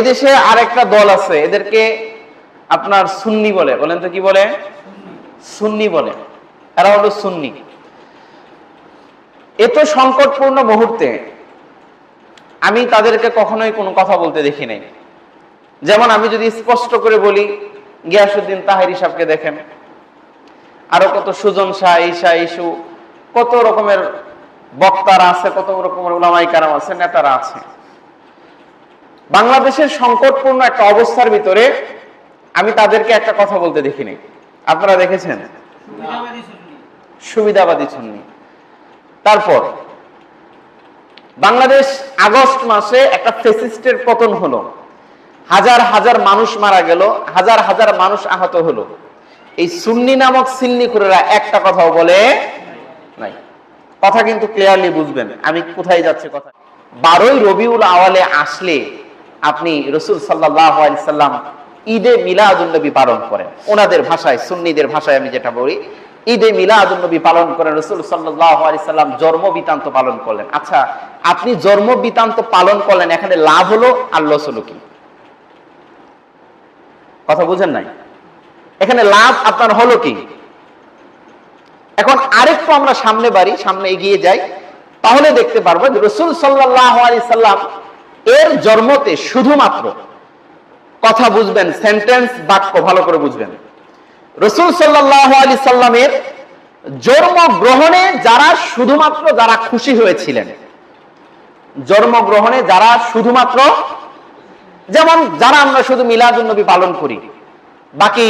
এদেশে আরেকটা দল আছে, এদেরকে আপনার সুন্নি বলে। বলেন তো কি বলে? সুন্নি বলে। এরা হলো সুন্নি। এত সংকটপূর্ণ মুহূর্তে। আমি তাদেরকে কখনোই কোনো কথা বলতে দেখি নাই। যেমন আমি যদি স্পষ্ট করে বলি গিয়াসুদ্দিন তাহেরি সাহেবকে দেখেন। আরও কত সুজন শাহ ঈশা ইস্যু কত রকমের বক্তারা আছে, কত রকমের ওলামাই কারাম আছে, নেতারা আছে। বাংলাদেশের সংকটপূর্ণ একটা অবস্থার ভিতরে আমি তাদেরকে একটা কথা বলতে দেখিনি। আপনারা দেখেছেন? সুবিধাবাদী সুন্নি। তারপর, বাংলাদেশ আগস্ট মাসে একটা ফেসিস্টের পতন হলো। হাজার হাজার মানুষ মারা গেল, হাজার হাজার মানুষ আহত হলো। এই সুন্নি নামক সিন্নি খুরেরা একটা কথাও বলে নাই। কথা কিন্তু ক্লিয়ারলি বুঝবেন। আমি কোথায় যাচ্ছি কথা? বারোই রবিউল আওয়ালে আসলে আপনি রসুল সাল্লাহ সাল্লাম ঈদে মিলাদুল্নবী পালন করেন। ওনাদের ভাষায়, সুন্নিদের ভাষায় আমি যেটা বলি, ঈদে মিলাদুল্নবী পালন করেন রসুল সাল্লাহ সাল্লাম জন্ম বৃতান্ত পালন করলেন। আচ্ছা আপনি জন্ম বৃতান্ত পালন করলেন, এখানে লাভ হলো আর লস হলো কি? কথা বুঝেন নাই? এখানে লাভ আপনার হলো কি? এখন আরেকটু আমরা সামনে বাড়ি, সামনে এগিয়ে যাই, তাহলে দেখতে পারব রসুল সাল্লাহ আলি সাল্লাম এর জন্মতে শুধুমাত্র কথা বুঝবেন সেন্টেন্স বাক্য ভালো করে বুঝবেন। রসুল সাল্লাহ আলি সাল্লামের জন্মগ্রহণে যারা শুধুমাত্র যারা খুশি হয়েছিলেন, জন্মগ্রহণে যারা শুধুমাত্র, যেমন যারা আমরা শুধু মিলাদুন্নবী পালন করি, বাকি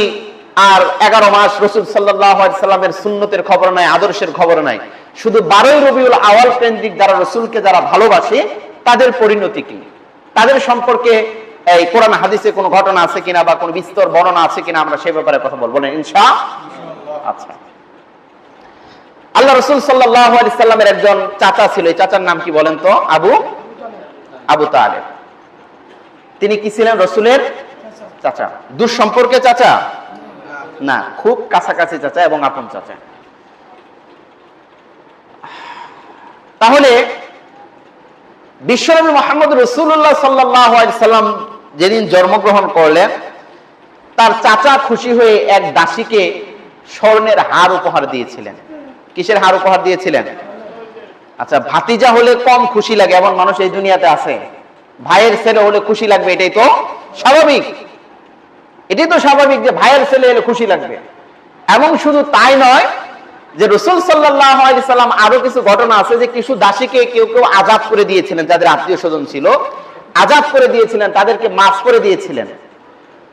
আর এগারো মাস রসুল সাল্লামের সুন্নতের খবর নাই, আদর্শের খবর নাই, শুধু বারোই রবিউল আওয়াল কেন্দ্রিক যারা রসুলকে যারা ভালোবাসে তাদের পরিণতি কি? তাদের সম্পর্কে এই কোরআন, হাদিসে কোনো ঘটনা আছে কিনা বা কোনো বিস্তর বর্ণনা আছে কিনা আমরা সে ব্যাপারে কথা বলব না, ইনশা আচ্ছা আল্লাহ রসুল সাল্লামের একজন চাচা ছিল। এই চাচার নাম কি বলেন তো? আবু আবু তালেব। তিনি কি ছিলেন রসুলের চাচা? দুঃসম্পর্কে চাচা? না, খুব কাছাকাছি চাচা এবং আপন চাচা। তাহলে বিশ্বনবী মোহাম্মদ রসুল্লাহ সাল্লাম যেদিন জন্মগ্রহণ করলেন, তার চাচা খুশি হয়ে এক দাসীকে স্বর্ণের হার উপহার দিয়েছিলেন। কিসের হার উপহার দিয়েছিলেন? আচ্ছা ভাতিজা হলে কম খুশি লাগে, এমন মানুষ এই দুনিয়াতে আছে। ভাইয়ের ছেলে হলে খুশি লাগবে, এটাই তো স্বাভাবিক। এটাই তো স্বাভাবিক যে ভাইয়ের ছেলে হলে খুশি লাগবে। এবং শুধু তাই নয় যে রসুল সাল্লাম আরও কিছু ঘটনা আছে যে কিছু দাসীকে কেউ কেউ আজাদ করে দিয়েছিলেন, যাদের আত্মীয় স্বজন ছিল, আজাদ করে দিয়েছিলেন, তাদেরকে মাফ করে দিয়েছিলেন।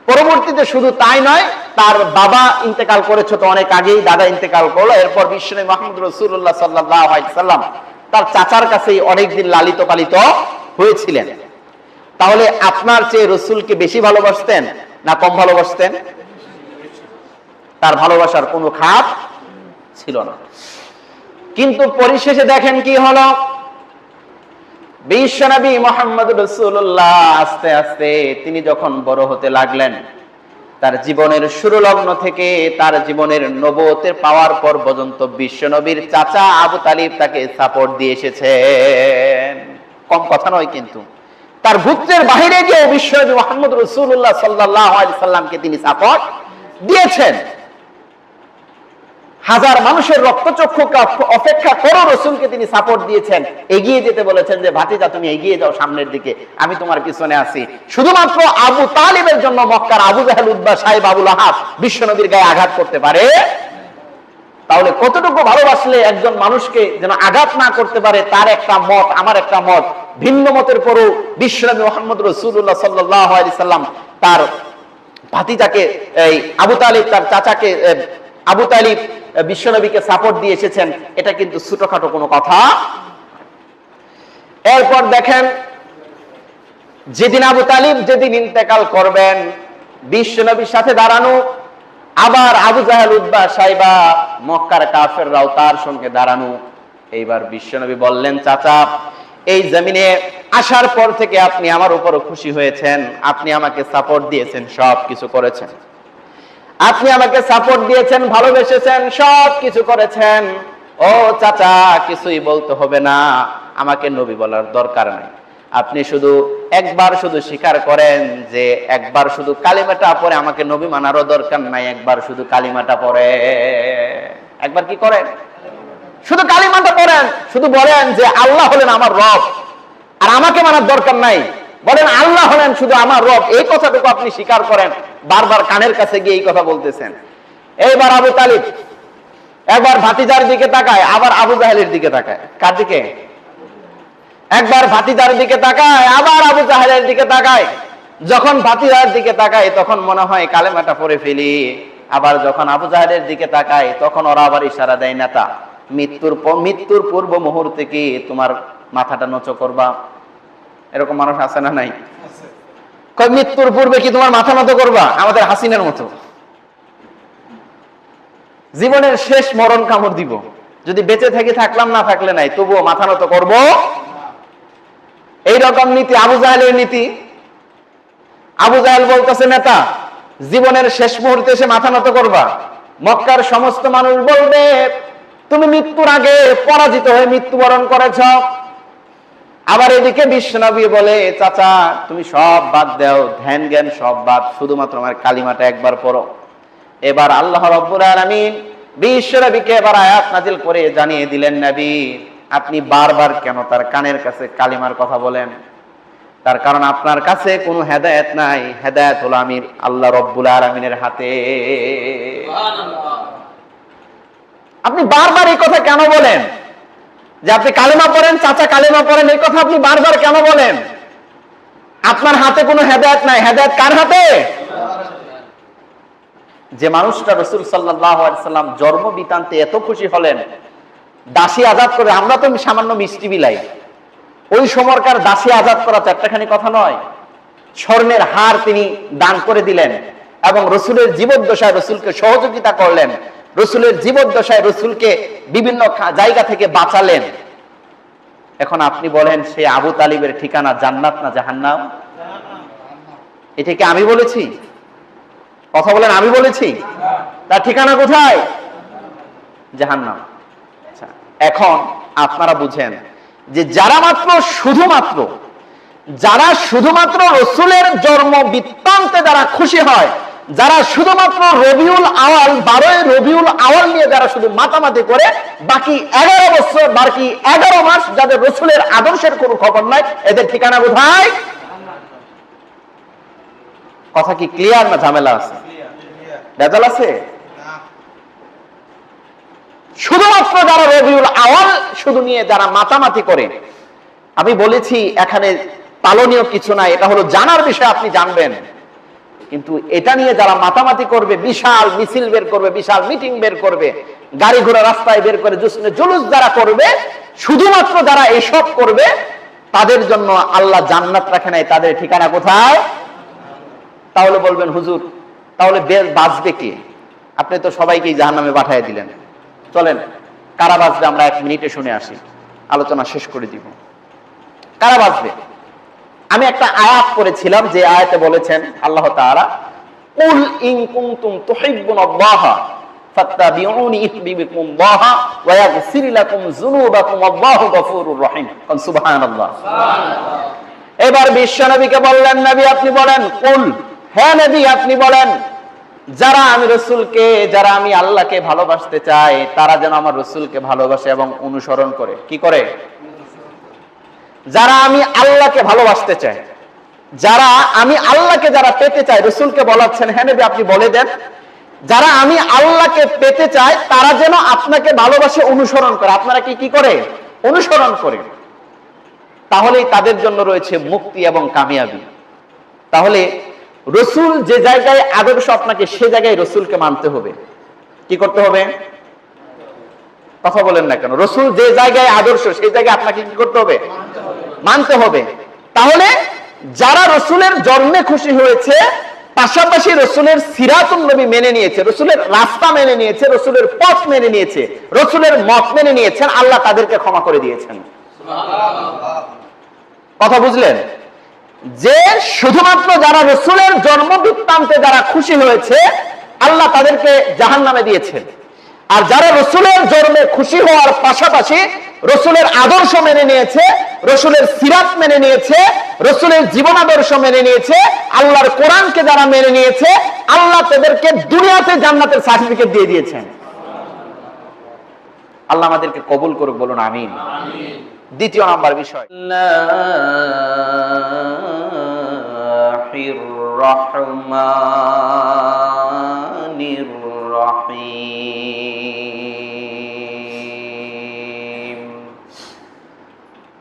পরবর্তীতে শুধু তাই নয়, তার বাবা ইন্তেকাল করেছে তো অনেক আগেই, দাদা ইন্তেকাল করল, এরপর বিশ্বনবী মাহমুদ রসুল্লাহ সাল্লাম তার চাচার কাছেই অনেকদিন লালিত পালিত হয়েছিলেন। তাহলে আপনার চেয়ে রসুলকে বেশি ভালোবাসতেন না কম ভালোবাসতেন? তার ভালোবাসার কোনো খাপ ছিল না। কিন্তু পরিশেষে দেখেন কি হলো? বিশ্বনবী মোহাম্মদ রসুল্লাহ আস্তে আস্তে তিনি যখন বড় হতে লাগলেন, তার জীবনের শুরু লগ্ন থেকে তার জীবনের নবতের পাওয়ার পর পর্যন্ত বিশ্বনবীর চাচা আবু তালিব তাকে সাপোর্ট দিয়ে এসেছেন। কম কথা নয় কিন্তু। তার ভূত্রের বাহিরে গিয়ে বিশ্বনবী মোহাম্মদ রসুল্লাহ সাল্লাহ সাল্লামকে তিনি সাপোর্ট দিয়েছেন। হাজার মানুষের রক্তচক্ষুকে অপেক্ষা করো রসুলকে তিনি সাপোর্ট দিয়েছেন। এগিয়ে যেতে বলেছেন যে, ভাতিজা, তুমি এগিয়ে যাও সামনের দিকে। আমি তোমার পিছনে আছি। শুধুমাত্র আবু তালিবের জন্য মক্কার আবু জাহেল উদ্বা সাহেব আবুল আহাব বিশ্বনবীর গায়ে আঘাত করতে পারে। তাহলে কতটুকু ভালোবাসলে একজন মানুষকে যেন আঘাত না করতে পারে, তার একটা মত, আমার একটা মত। ভিন্ন মতের পরও বিশ্বনবী মোহাম্মদ রসুল্লাহ সাল্লাহ আলি সাল্লাম তার ভাতিজাকে, এই আবু তালিব, তার চাচাকে আবু তালিব বিশ্বনবীকে সাপোর্ট দিয়ে এসেছেন, এটা কিন্তু ছোটখাটো কোনো কথা। এরপর দেখেন, যেদিন আবু তালিব যেদিন ইন্তেকাল করবেন, বিশ্বনবীর সাথে দাঁড়ানো, আবার আবু জাহাল উদ্বা সাইবা, মক্কার কাফেররাও তার সঙ্গে দাঁড়ানো। এইবার বিশ্বনবী বললেন, চাচা, এই জমিনে আসার পর থেকে আপনি আমার উপরও খুশি হয়েছেন। আপনি আমাকে সাপোর্ট দিয়েছেন সব কিছু করেছেন। আপনি আমাকে সাপোর্ট দিয়েছেন, ভালোবেসেছেন সব কিছু করেছেন। ও চাচা, কিছুই বলতে হবে না, আমাকে নবী বলার দরকার নাই। আপনি শুধু একবার শুধু স্বীকার করেন যে একবার শুধু কালিমাটা পরে আমাকে নবী মানারও দরকার নাই, একবার শুধু কালিমাটা পরে একবার কি করেন? শুধু কালিমাটা পড়েন, শুধু বলেন যে আল্লাহ হলেন আমার রব, আর আমাকে মানার দরকার নাই। বলেন আল্লাহ হলেন শুধু আমার রব, এই কথাটুকু আপনি স্বীকার করেন। বারবার কানের কাছে গিয়ে এই কথা বলতেছেন। এইবার আবু তালিব, একবার ভাতিজার দিকে তাকায়, আবার আবু জাহেলের দিকে তাকায়। কার দিকে? একবার ভাতিজার দিকে তাকায়, আবার আবু জাহেলের দিকে তাকায়। যখন ভাতিজার দিকে তাকায়, তখন মনে হয় কালেমাটা পরে ফেলি। আবার যখন আবু জাহেলের দিকে তাকায়, তখন ওরা আবার ইশারা দেয়, নেতা, মৃত্যুর মৃত্যুর পূর্ব মুহূর্তে কি তোমার মাথাটা নচ করবা? এরকম মানুষ আছে না নাই? মৃত্যুর পূর্বে কি তোমার মাথা নত করবা? আমাদের হাসিনের মতো। জীবনের শেষ মরণ কামড় দিব। যদি বেঁচে থেকে, থাকলাম, না থাকলে নাই, তবুও মাথা নত করব। এইরকম নীতি, আবু জাহেলের নীতি। আবু জাহেল বলতেছে, নেতা, জীবনের শেষ মুহূর্তে এসে মাথা নত করবা। মক্কার সমস্ত মানুষ বলবে, তুমি মৃত্যুর আগে পরাজিত হয়ে মৃত্যুবরণ করেছ। আবার এদিকে বিশ্বনবী বলে চাচা তুমি সব বাদ দাও ধ্যান জ্ঞান সব বাদ শুধুমাত্র আমার কালিমাটা একবার পড়ো। এবার আল্লাহ রব্বুল আলামিন বিশ্বনবীকে এবার আয়াত নাজিল করে জানিয়ে দিলেন নবী আপনি বারবার কেন তার কানের কাছে কালিমার কথা বলেন? তার কারণ আপনার কাছে কোনো হেদায়েত নাই হেদায়েত হলো আমির আল্লাহ রব্বুল আলামিনের হাতে। আপনি বারবার এই কথা কেন বলেন? যে আপনি কালেমা পড়েন, চাচা কালেমা পড়েন, এই কথা আপনি বারবার কেন বলেন? আপনার হাতে কোনো হেদায়েত নাই। হেদায়েত কার হাতে? যে মানুষটা রসুল সাল্লাম জন্ম বিতান্তে এত খুশি হলেন, দাসী আজাদ করে, আমরা তো সামান্য মিষ্টি বিলাই ওই সময়কার দাসী আজাদ করা তো একটাখানি কথা নয়। স্বর্ণের হার তিনি দান করে দিলেন এবং রসুলের জীবদ্দশায় রসুলকে সহযোগিতা করলেন। রসুলের জীবদ্দশায় রসুলকে বিভিন্ন জায়গা থেকে বাঁচালেন। এখন আপনি বলেন সে আবু তালিবের ঠিকানা জান্নাত না জাহান্নাম? এটা কি আমি বলেছি? কথা বলেন আমি বলেছি? তার ঠিকানা কোথায়? জাহান্নাম। আচ্ছা, এখন আপনারা বুঝেন যে যারা মাত্র শুধুমাত্র যারা শুধুমাত্র রসুলের জন্ম বৃত্তান্তে যারা খুশি হয় যারা শুধুমাত্র রবিউল আওয়াল, বারোই রবিউল আওয়াল নিয়ে যারা শুধু মাতামাতি করে, বাকি এগারো বছর, বাকি এগারো মাস যাদের রসুলের আদর্শের কোনো খবর নাই, এদের ঠিকানা কোথায় কথা কি ক্লিয়ার না ঝামেলা আছে? ভেজাল আছে? শুধুমাত্র যারা রবিউল আওয়াল শুধু নিয়ে যারা মাতামাতি করে, আমি বলেছি এখানে পালনীয় কিছু নাই, এটা হলো জানার বিষয় আপনি জানবেন। কিন্তু এটা নিয়ে যারা মাতামাতি করবে, বিশাল মিছিল বের করবে, বিশাল মিটিং বের করবে, গাড়ি ঘোড়া রাস্তায় বের করে জুসনে জুলুস যারা করবে, শুধুমাত্র যারা এসব করবে, তাদের জন্য আল্লাহ জান্নাত রাখে নাই। তাদের ঠিকানা কোথায়? তাহলে বলবেন, হুজুর, তাহলে বাঁচবে কে? আপনি তো সবাইকেই জাহান্নামে পাঠিয়ে দিলেন। চলেন, কারা বাঁচবে আমরা এক মিনিটে শুনে আসি। আলোচনা শেষ করে দিব। কারা বাঁচবে? আমি একটা আয়াত করেছিলাম যে আয়াতে বলেছেন আল্লাহ তাআলা কুল ইন কুনতুম তুহিব্বুনাল্লাহ ফাত্তাবিউনি ইহবিবিকুমুল্লাহ ওয়া ইয়াগফির লাকুম যুনুবাকুম আল্লাহু গফুরুর রহিম। কোন সুবহানাল্লাহ। এবার বিশ্বনবীকে বললেন নবী আপনি বলেন কুল হ্যাঁ নবী আপনি বলেন যারা আমি রসুলকে যারা আমি আল্লাহকে ভালোবাসতে চাই তারা যেন আমার রসুলকে ভালোবাসে এবং অনুসরণ করে। কি করে? যারা আমি আল্লাহকে ভালোবাসতে চাই, যারা আমি আল্লাহকে যারা পেতে চাই, রসুলকে বলাচ্ছেন হ্যাঁ নবী, আপনি বলে দেন। যারা আমি আল্লাহকে পেতে চাই, তারা যেন আপনাকে ভালোবাসে, অনুসরণ করে। আপনারা কি কি করে? অনুসরণ করে। তাহলেই তাদের জন্য রয়েছে মুক্তি এবং কামিয়াবি। তাহলে রসুল যে জায়গায় আদর্শ আপনাকে, সে জায়গায় রসুলকে মানতে হবে। কি করতে হবে? কথা বলেন না কেন? রসুল যে জায়গায় আদর্শ, সেই জায়গায় আপনাকে কি করতে হবে? মানতে হবে। তাহলে যারা রসুলের জন্মে খুশি হয়েছে, পাশাপাশি রসুলের সিরাতুল নবী মেনে নিয়েছে, রসুলের রাস্তা মেনে নিয়েছে, রসুলের পথ মেনে নিয়েছে, রসুলের মত মেনে নিয়েছেন, আল্লাহ তাদেরকে ক্ষমা করে দিয়েছেন। কথা বুঝলেন? যে শুধুমাত্র যারা রসুলের জন্ম বৃত্তান্তে যারা খুশি হয়েছে, আল্লাহ তাদেরকে জাহান নামে দিয়েছেন। আর যারা রসুলের জন্মে খুশি হওয়ার পাশাপাশি রসুলের আদর্শ মেনে নিয়েছে, রসুলের সিরাত মেনে নিয়েছে, রসুলের জীবন আদর্শ মেনে নিয়েছে, আল্লাহর কোরআনকে যারা মেনে নিয়েছে, আল্লাহ তাদেরকে দুনিয়াতে জান্নাতের সার্টিফিকেট দিয়ে দিয়েছেন। আল্লাহ আমাদেরকে কবুল করুক, বলুন আমি দ্বিতীয় নাম্বার বিষয়।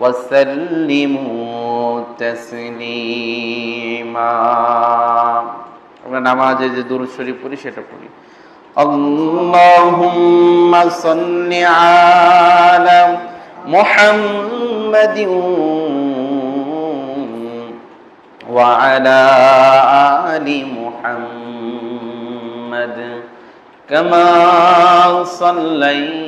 وسلموا تسليما আমরা নামাজে যে দুরূদ শরীফ পড়ি সেটা পড়ি اللهم صل على محمد وعلى آل محمد كما صليت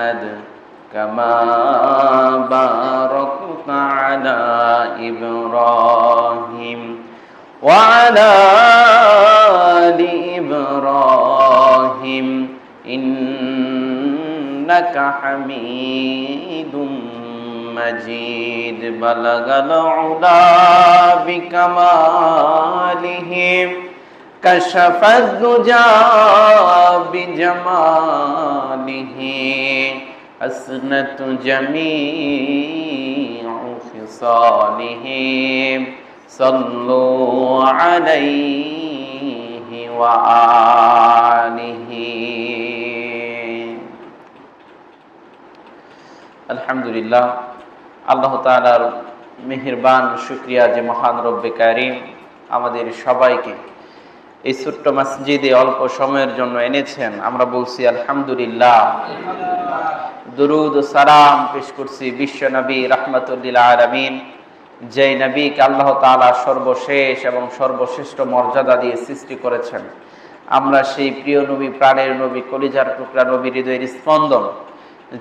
محمد كما باركت على إبراهيم وعلى آل إبراهيم. إنك حميد مجيد. بلغ العلا بكماله كشف الدجى بجماله. حسنة جميع خصاله صلوا عليه وآله আলহামদুলিল্লাহ আল্লাহ তাআলার মেহেরবান শুক্রিয়া যে মহান রব্বে কারিম আমাদের সবাইকে এই ছোট্ট মসজিদে অল্প সময়ের জন্য এনেছেন। আমরা বলছি, আলহামদুলিল্লাহ। দুরুদ সালাম পেশ করছি বিশ্ব নবী রহমতুল্লিল আলমিন যে নবীকে আল্লাহ তালা সর্বশেষ এবং সর্বশ্রেষ্ঠ মর্যাদা দিয়ে সৃষ্টি করেছেন। আমরা সেই প্রিয় নবী, প্রাণের নবী, কলিজার টুকরা নবী, হৃদয়ের স্পন্দন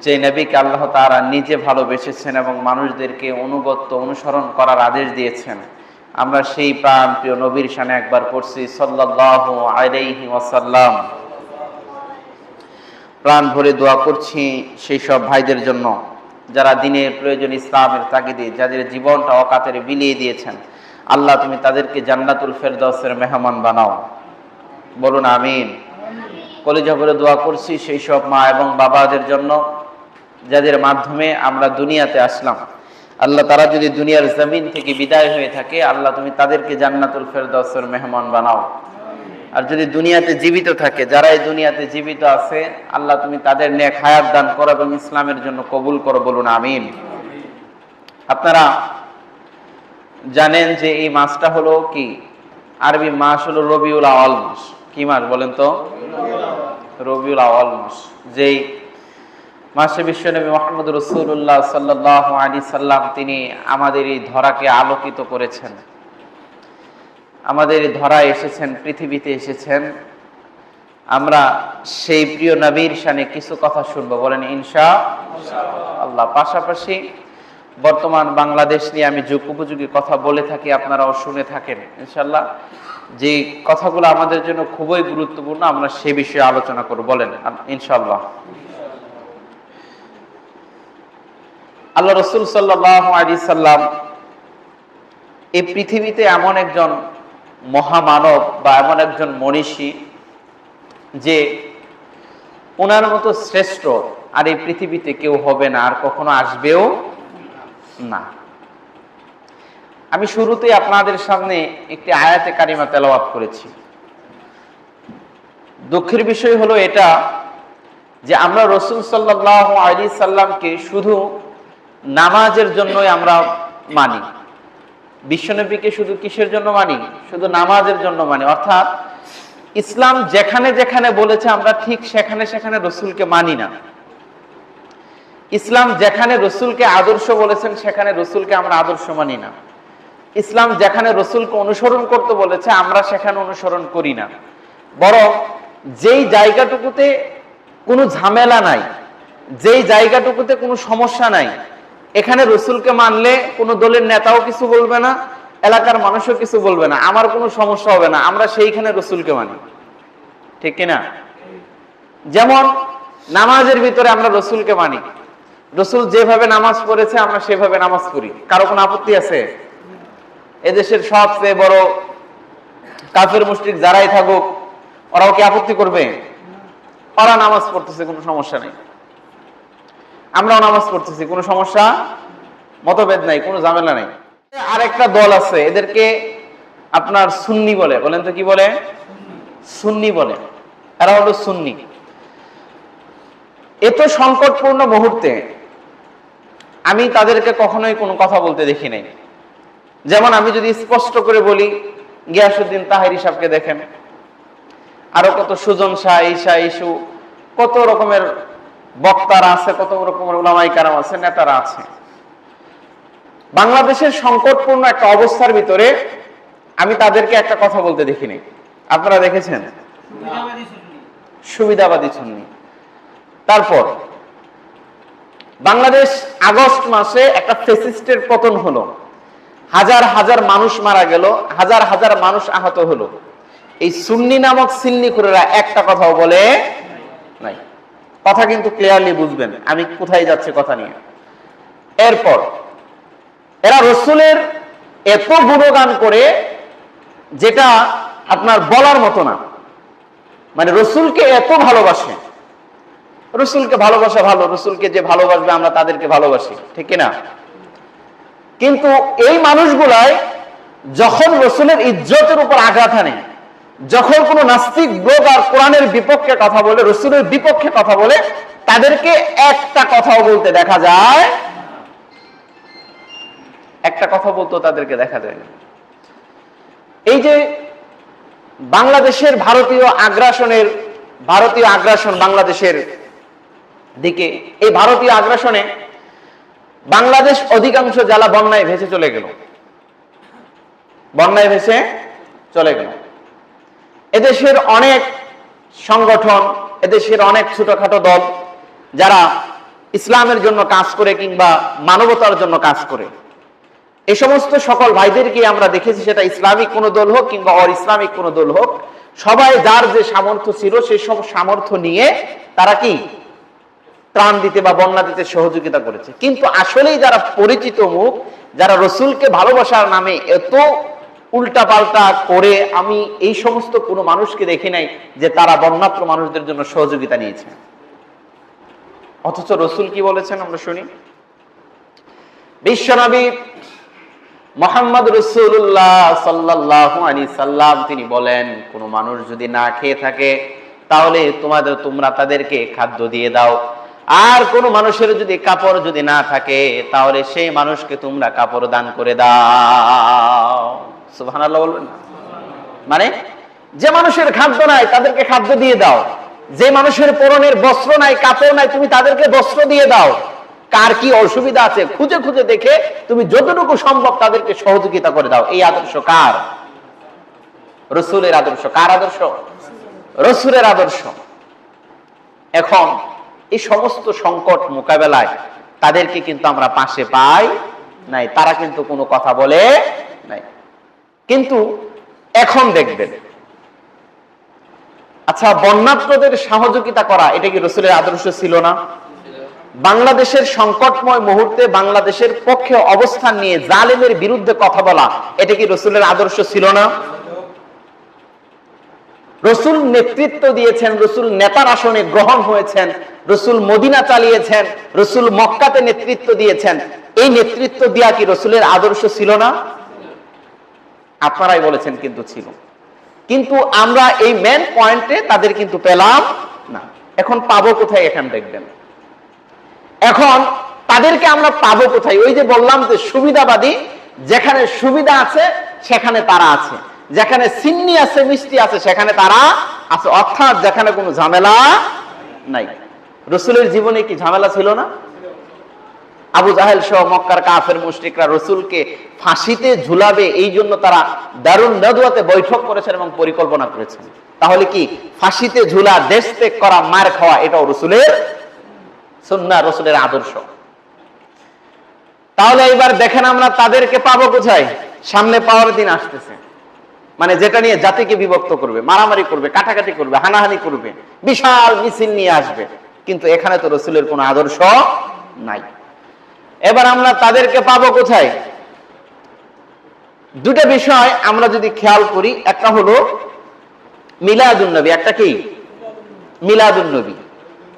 যে নবীকে আল্লাহ তারা নিজে ভালোবেসেছেন এবং মানুষদেরকে অনুগত্য অনুসরণ করার আদেশ দিয়েছেন। আমরা সেই প্রাণ প্রিয় নবীর সামনে একবার পড়ছি, সাল্লাল্লাহু আলাইহি ওয়াসাল্লাম। প্রাণ ভরে দোয়া করছি সেই সব ভাইদের জন্য, যারা দিনের প্রয়োজন ইসলামের তাগিদে, যাদের জীবনটা অকাতেরে বিলিয়ে দিয়েছেন। আল্লাহ, তুমি তাদেরকে জান্নাতুল ফেরদৌসের মেহমান বানাও। বলুন, আমিন। কলেজা ভরে দোয়া করছি সেই সব মা এবং বাবাদের জন্য, যাদের মাধ্যমে আমরা দুনিয়াতে আসলাম। আল্লাহ তারা যদি দুনিয়ার জমিন থেকে বিদায় হয়ে থাকে, আল্লাহ তুমি তাদেরকে জান্নাতুল ফেরদৌসের মেহমান বানাও। আর যদি দুনিয়াতে জীবিত থাকে, যারা এই দুনিয়াতে জীবিত আছে, আল্লাহ তুমি তাদের নেক হায়াত দান করো এবং ইসলামের জন্য কবুল করো বলুন, আমিন। আপনারা জানেন যে এই মাসটা হলো কি? আরবি মাস হলো রবিউল আওয়াল মাস। কি মাস বলেন তো? রবিউল আওয়াল মাস। যেই মাসে বিশ্ব বিশ্বনবী মোহাম্মদ রসুল্লাহ সাল্লাহ আলী সাল্লাম তিনি আমাদের এই ধরাকে আলোকিত করেছেন। আমাদের ধরায় এসেছেন, পৃথিবীতে এসেছেন। আমরা সেই প্রিয় নবীর শানে কিছু কথা শুনব। বলেন, ইনশা আল্লাহ। পাশাপাশি বর্তমান বাংলাদেশ নিয়ে আমি যুগ উপযোগী কথা বলে থাকি, আপনারাও শুনে থাকেন ইনশাল্লাহ যে কথাগুলো আমাদের জন্য খুবই গুরুত্বপূর্ণ, আমরা সে বিষয়ে আলোচনা করব। বলেন ইনশাল্লাহ আল্লাহ রসুল সাল্লাহ সাল্লাম এই পৃথিবীতে এমন একজন মহামানব বা এমন একজন মনীষী যে ওনার মতো শ্রেষ্ঠ আর এই পৃথিবীতে কেউ হবে না, আর কখনো আসবেও না। আমি শুরুতেই আপনাদের সামনে একটি আয়াতে কারিমা তেলাওয়াত করেছি। দুঃখের বিষয় হলো এটা যে আমরা রসুল সাল্লাহ আলী সাল্লামকে শুধু নামাজের জন্যই আমরা মানি। বিশ্বনবীকে শুধু কিসের জন্য মানি? শুধু নামাজের জন্য মানি। অর্থাৎ ইসলাম যেখানে যেখানে বলেছে আমরা ঠিক সেখানে সেখানে রসুলকে মানি না। ইসলাম যেখানে রসুলকে আদর্শ বলেছেন, সেখানে রসুলকে আমরা আদর্শ মানি না। ইসলাম যেখানে রসুলকে অনুসরণ করতে বলেছে, আমরা সেখানে অনুসরণ করি না। বরং যেই জায়গাটুকুতে কোনো ঝামেলা নাই, যেই জায়গাটুকুতে কোনো সমস্যা নাই এখানে রসুলকে মানলে কোনো দলের নেতাও কিছু বলবে না, এলাকার মানুষও কিছু বলবে না, আমার কোনো সমস্যা হবে না, আমরা সেইখানে রসুলকে মানি। ঠিক কিনা? যেমন নামাজের ভিতরে আমরা রসুলকে মানি। রসুল যেভাবে নামাজ পড়েছে, আমরা সেভাবে নামাজ পড়ি। কারও কোনো আপত্তি আছে? এদেশের সবচেয়ে বড় কাফের মুষ্টিক যারাই থাকুক, ওরাও কি আপত্তি করবে? ওরা নামাজ পড়তেছে, কোনো সমস্যা নেই। আমরাও নামাজ পড়তেছি, কোনো সমস্যা? মতভেদ নাই, কোনো ঝামেলা নাই। আর একটা দল আছে, এদেরকে আপনার সুন্নি বলে, বলেন তো কি বলে? সুন্নি বলে, এরা হলো সুন্নি। এত সংকটপূর্ণ মুহূর্তে, আমি তাদেরকে কখনোই কোনো কথা বলতে দেখি নাই। যেমন আমি যদি স্পষ্ট করে বলি গিয়াসুদ্দিন তাহেরি সাহেবকে দেখেন। আরও কত সুজন শাহ, ঈশা ইসু কত রকমের বক্তারা আছে কত রকমের ওলামাই কারাম আছে, নেতারা আছে। বাংলাদেশের সংকটপূর্ণ একটা অবস্থার ভিতরে আমি তাদেরকে একটা কথা বলতে দেখিনি। আপনারা দেখেছেন? সুবিধাবাদী সুন্নি। তারপর, বাংলাদেশ আগস্ট মাসে একটা ফেসিস্টের পতন হলো। হাজার হাজার মানুষ মারা গেল, হাজার হাজার মানুষ আহত হলো। এই সুন্নি নামক সিন্নি খুরেরা একটা কথাও বলে নাই। কথা কিন্তু ক্লিয়ারলি বুঝবেন। আমি কোথায় যাচ্ছি কথা নিয়ে। এরপর, এরা রসুলের এত গুণগান করে যেটা আপনার বলার মতো না। মানে রসুলকে এত ভালোবাসে। রসুলকে ভালোবাসা ভালো, রসুলকে যে ভালোবাসবে আমরা তাদেরকে ভালোবাসি, ঠিক না কিন্তু এই মানুষগুলাই যখন রসুলের ইজ্জতের উপর আঘাত আনে যখন কোনো নাস্তিক ব্লোগ আর কোরআনের বিপক্ষে কথা বলে, রসুলের বিপক্ষে কথা বলে, তাদেরকে একটা কথাও বলতে দেখা যায়। একটা কথা বলতো তাদেরকে দেখা যায় না। এই যে বাংলাদেশের ভারতীয় আগ্রাসনের, ভারতীয় আগ্রাসন বাংলাদেশের দিকে, এই ভারতীয় আগ্রাসনে বাংলাদেশ অধিকাংশ জেলা বন্যায় ভেসে চলে গেল। বন্যায় ভেসে চলে গেল। এদেশের অনেক সংগঠন, এদেশের অনেক ছোটখাটো দল, যারা ইসলামের জন্য কাজ করে কিংবা মানবতার জন্য কাজ করে। এই সমস্ত সকল ভাইদেরকে আমরা দেখেছি, সেটা ইসলামিক কোনো দল হোক কিংবা অর ইসলামিক কোনো দল হোক, সবাই যার যে সামর্থ্য ছিল সেই সব সামর্থ্য নিয়ে তারা কি? ত্রাণ দিতে বা বন্যা দিতে সহযোগিতা করেছে। কিন্তু আসলেই যারা পরিচিত মুখ, যারা রসুলকে ভালোবাসার নামে এত উল্টা পাল্টা করে আমি এই সমস্ত কোনো মানুষকে দেখি নাই যে তারা বন্যাত্র মানুষদের জন্য সহযোগিতা নিয়েছে। অথচ রসুল কি বলেছেন আমরা শুনি? বিশ্বনবী মোহাম্মদ রসুল্লাহ সাল্লাহ আলী সাল্লাম তিনি বলেন, কোনো মানুষ যদি না খেয়ে থাকে, তাহলে তোমাদের তোমরা তাদেরকে খাদ্য দিয়ে দাও। আর কোন মানুষের যদি কাপড় যদি না থাকে, তাহলে সেই মানুষকে তোমরা কাপড় দান করে দাও। মানে যে মানুষের খাদ্য নাই, তাদেরকে খাদ্য দিয়ে দাও। যে মানুষের পরনের বস্ত্র নাই, কাপড় নাই, তুমি তাদেরকে বস্ত্র দিয়ে দাও। কার কি অসুবিধা আছে, খুঁজে খুঁজে দেখে তুমি যতটুকু সম্ভব তাদেরকে সহযোগিতা করে দাও। এই আদর্শ কার? রসুলের আদর্শ। কার আদর্শ? রসুলের আদর্শ। এখন, এই সমস্ত সংকট মোকাবেলায় তাদেরকে কিন্তু আমরা পাশে পাই নাই। তারা কিন্তু কোনো কথা বলে কিন্তু এখন দেখবেন। আচ্ছা বন্যাত্মদের সহযোগিতা করা, এটা কি রসুলের আদর্শ ছিল না? বাংলাদেশের সংকটময় মুহূর্তে বাংলাদেশের পক্ষে অবস্থান নিয়ে জালেমের বিরুদ্ধে কথা বলা, এটা কি রসুলের আদর্শ ছিল না? রসুল নেতৃত্ব দিয়েছেন, রসুল নেতার আসনে গ্রহণ হয়েছেন, রসুল মদিনা চালিয়েছেন, রসুল মক্কাতে নেতৃত্ব দিয়েছেন। এই নেতৃত্ব দেওয়া কি রসুলের আদর্শ ছিল না? আপনারাই বলেছেন কিন্তু ছিল। কিন্তু আমরা এই মেন পয়েন্টে তাদের কিন্তু পেলাম না। এখন পাবো কোথায় এখান দেখবেন। এখন তাদেরকে আমরা পাবো কোথায়? ওই যে বললাম যে সুবিধাবাদী, যেখানে সুবিধা আছে, সেখানে তারা আছে। যেখানে সিন্নি আছে, মিষ্টি আছে, সেখানে তারা আছে। অর্থাৎ যেখানে কোনো ঝামেলা নাই। রসুলের জীবনে কি ঝামেলা ছিল না? আবু জাহেল সহ মক্কার কাফের মুশরিকরা রসুলকে ফাঁসিতে ঝুলাবে, এই জন্য তারা দারুণ নদুয়াতে বৈঠক করেছেন এবং পরিকল্পনা করেছেন। তাহলে কি ফাঁসিতে ঝুলা, দেশ ত্যাগ করা, মার খাওয়া, এটাও রসুলের সুন্না, রসুলের আদর্শ। তাহলে এবার দেখেন আমরা তাদেরকে পাবো কোথায়? সামনে পাওয়ার দিন আসতেছে। মানে যেটা নিয়ে জাতিকে বিভক্ত করবে, মারামারি করবে, কাটাকাটি করবে, হানাহানি করবে, বিশাল মিছিল নিয়ে আসবে। কিন্তু এখানে তো রসুলের কোনো আদর্শ নাই। এবার আমরা তাদেরকে পাবো কোথায়? দুটা বিষয় আমরা যদি খেয়াল করি, একটা হলো মিলাদুন নবী, একটা কি? মিলাদুন নবী।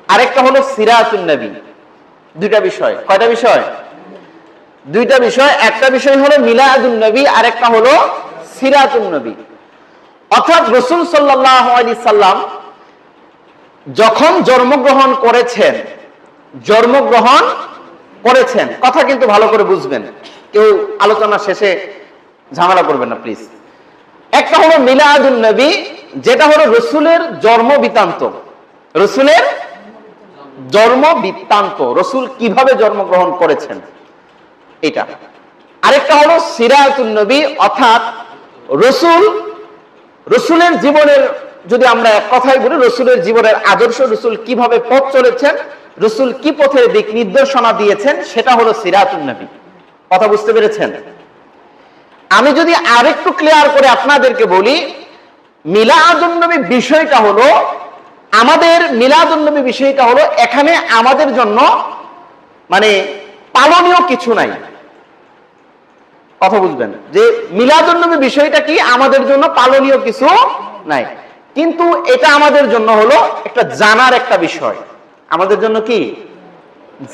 আরেকটা হলো সিরাতুন নবী। দুইটা বিষয়। কয়টা বিষয়? দুইটা বিষয়। একটা বিষয় হলো মিলাদুন নবী, আরেকটা হলো সিরাতুন নবী। অর্থাৎ রসুল সাল্লাহ আলি সাল্লাম যখন জন্মগ্রহণ করেছেন, জন্মগ্রহণ করেছেন, কথা কিন্তু ভালো করে বুঝবেন। কেউ আলোচনা শেষে ঝামেলা করবেন না প্লিজ একটা হলো মিলাদুন নবী, যেটা হলো রসুলের জন্ম বৃত্তান্ত। রসুলের জন্ম বৃত্তান্ত। রসুল কীভাবে জন্মগ্রহণ করেছেন? এটা। আরেকটা হলো সিরাতুন নবী, অর্থাৎ রসুল, রসুলের জীবনের, যদি আমরা এক কথাই বলি, রসুলের জীবনের আদর্শ রসুল কীভাবে পথ চলেছেন রসুল কি পথের দিক নির্দেশনা দিয়েছেন? সেটা হলো সিরাতুন নবী। কথা বুঝতে পেরেছেন? আমি যদি আরেকটু ক্লিয়ার করে আপনাদেরকে বলি, মিলাদুন নবী বিষয়টা হলো, আমাদের মিলাদুন নবী বিষয়টা হলো, এখানে আমাদের জন্য মানে পালনীয় কিছু নাই। কথা বুঝবেন? যে মিলাদুন নবী বিষয়টা কি? আমাদের জন্য পালনীয় কিছু নাই। কিন্তু এটা আমাদের জন্য হলো একটা জানার একটা বিষয়। আমাদের জন্য কি?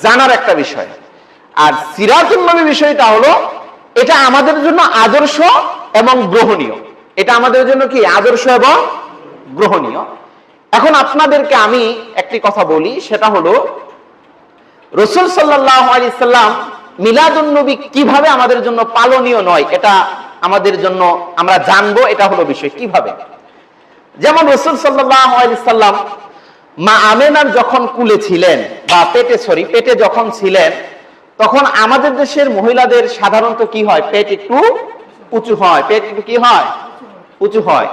জানার একটা বিষয়। আর সিরাজুল নবী বিষয়টা হলো, এটা আমাদের জন্য আদর্শ এবং গ্রহণীয়। এটা আমাদের জন্য কি? আদর্শ এবং গ্রহণীয়। এখন আপনাদেরকে আমি একটি কথা বলি, সেটা হলো, রসুল সাল্লাম মিলাদুন নবী কীভাবে আমাদের জন্য পালনীয় নয়, এটা আমাদের জন্য আমরা জানব, এটা হলো বিষয় কীভাবে। যেমন রসুল সাল্লাহ আলি সাল্লাম মা আমেনার যখন কুলে ছিলেন, বা পেটে সরি পেটে যখন ছিলেন, তখন আমাদের দেশের মহিলাদের সাধারণত কি হয়? পেট একটু উঁচু হয়। পেট একটু কি হয়? উঁচু হয়।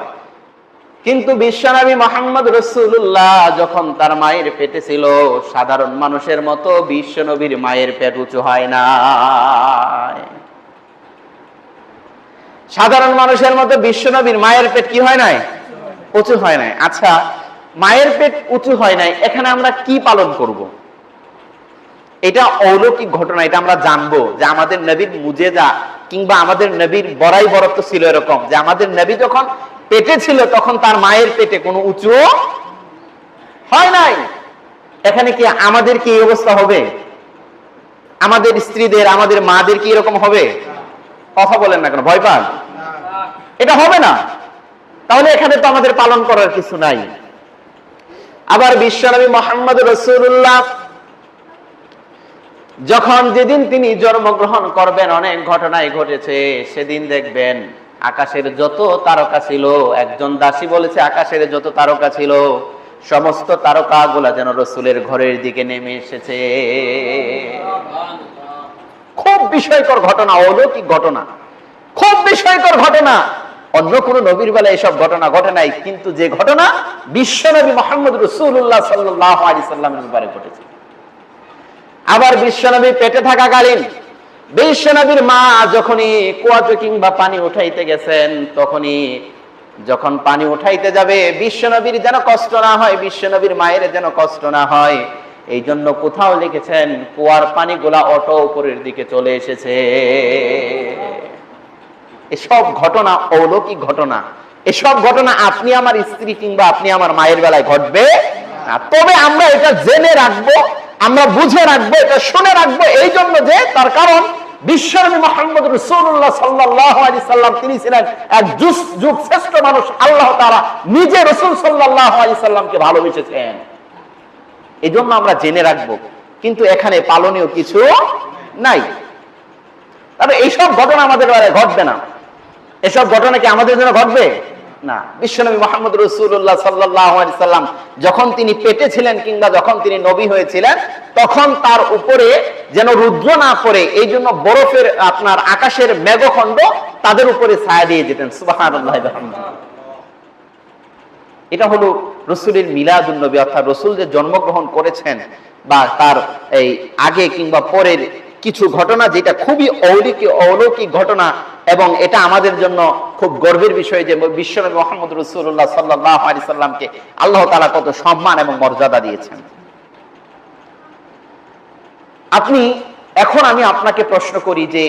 কিন্তু বিশ্বনবী মোহাম্মদ রসুল্লাহ যখন তার মায়ের পেটে ছিল, সাধারণ মানুষের মতো বিশ্বনবীর মায়ের পেট উঁচু হয় না। সাধারণ মানুষের মতো বিশ্বনবীর মায়ের পেট কি হয় নাই? উঁচু হয় নাই। আচ্ছা মায়ের পেট উঁচু হয় নাই, এখানে আমরা কি পালন করব। এটা অলৌকিক ঘটনা, এটা আমরা জানব যে আমাদের নবীর মুজেজা কিংবা আমাদের নবীর বড়াই বরত্ব ছিল এরকম, যে আমাদের নবী যখন পেটে ছিল, তখন তার মায়ের পেটে কোনো উঁচু হয় নাই। এখানে কি আমাদের কি অবস্থা হবে? আমাদের স্ত্রীদের, আমাদের মাদের কি এরকম হবে? কথা বলেন না কেন, ভয় পান? এটা হবে না। তাহলে এখানে তো আমাদের পালন করার কিছু নাই। আবার বিশ্বনবী মোহাম্মদ রসুল্লাহ যখন যেদিন তিনি জন্মগ্রহণ করবেন, অনেক ঘটনায় ঘটেছে, সেদিন দেখবেন আকাশের যত তারকা ছিল, একজন দাসী বলেছে আকাশের যত তারকা ছিল, সমস্ত তারকা গুলা যেন রসুলের ঘরের দিকে নেমে এসেছে। খুব বিষয়কর ঘটনা, অলৌকিক ঘটনা, খুব বিষয়কর ঘটনা। অন্য কোন নবীর বেলায় এসব ঘটনা ঘটে নাই, কিন্তু যে ঘটনা বিশ্বনবী মোহাম্মদ রসুল্লাহ সাল্লামের ব্যাপারে ঘটেছে। আবার বিশ্বনবী পেটে থাকাকালীন বিশ্বনবীর মা যখনই কুয়াতে কিংবা পানি উঠাইতে গেছেন, তখনই যখন পানি উঠাইতে যাবে বিশ্বনবীর যেন কষ্ট না হয় বিশ্বনবীর মায়ের যেন কষ্ট না হয় এই জন্য কোথাও লিখেছেন, কুয়ার পানিগুলা অটো উপরের দিকে চলে এসেছে। এসব ঘটনা অলৌকিক ঘটনা। এসব ঘটনা আপনি আমার স্ত্রী কিংবা আপনি আমার মায়ের বেলায় ঘটবে তবে আমরা এটা জেনে রাখব, আমরা বুঝে রাখব, এটা শুনে রাখব। এই জন্য যে তার কারণ আল্লাহ তারা নিজে এই জন্য আমরা জেনে রাখব। কিন্তু এখানে পালনীয় কিছু নাই। তবে এইসব ঘটনা আমাদের ঘটবে না। এসব ঘটনা কি আমাদের জন্য ঘটবে? না। বিশ্বনবী মোহাম্মদ রসুল্লাহ সাল্লাম যখন তিনি পেটে ছিলেন কিংবা যখন তিনি নবী হয়েছিলেন, তখন তার উপরে যেন রুদ্র না পড়ে, এই জন্য বরফের আপনার আকাশের মেঘখণ্ড তাদের উপরে ছায়া দিয়ে যেতেন এটা হলো রসুলের মিলাদুল নবী, অর্থাৎ রসুল যে জন্মগ্রহণ করেছেন বা তার এই আগে কিংবা পরের কিছু ঘটনা যেটা খুবই অলৌকিক অলৌকিক ঘটনা এবং এটা আমাদের জন্য খুব গর্বের বিষয় যে বিশ্বনবী মোহাম্মদ রসুল্লাহ সাল্লাহ আলি সাল্লামকে আল্লাহ তালা কত সম্মান এবং মর্যাদা দিয়েছেন। আপনি, এখন আমি আপনাকে প্রশ্ন করি যে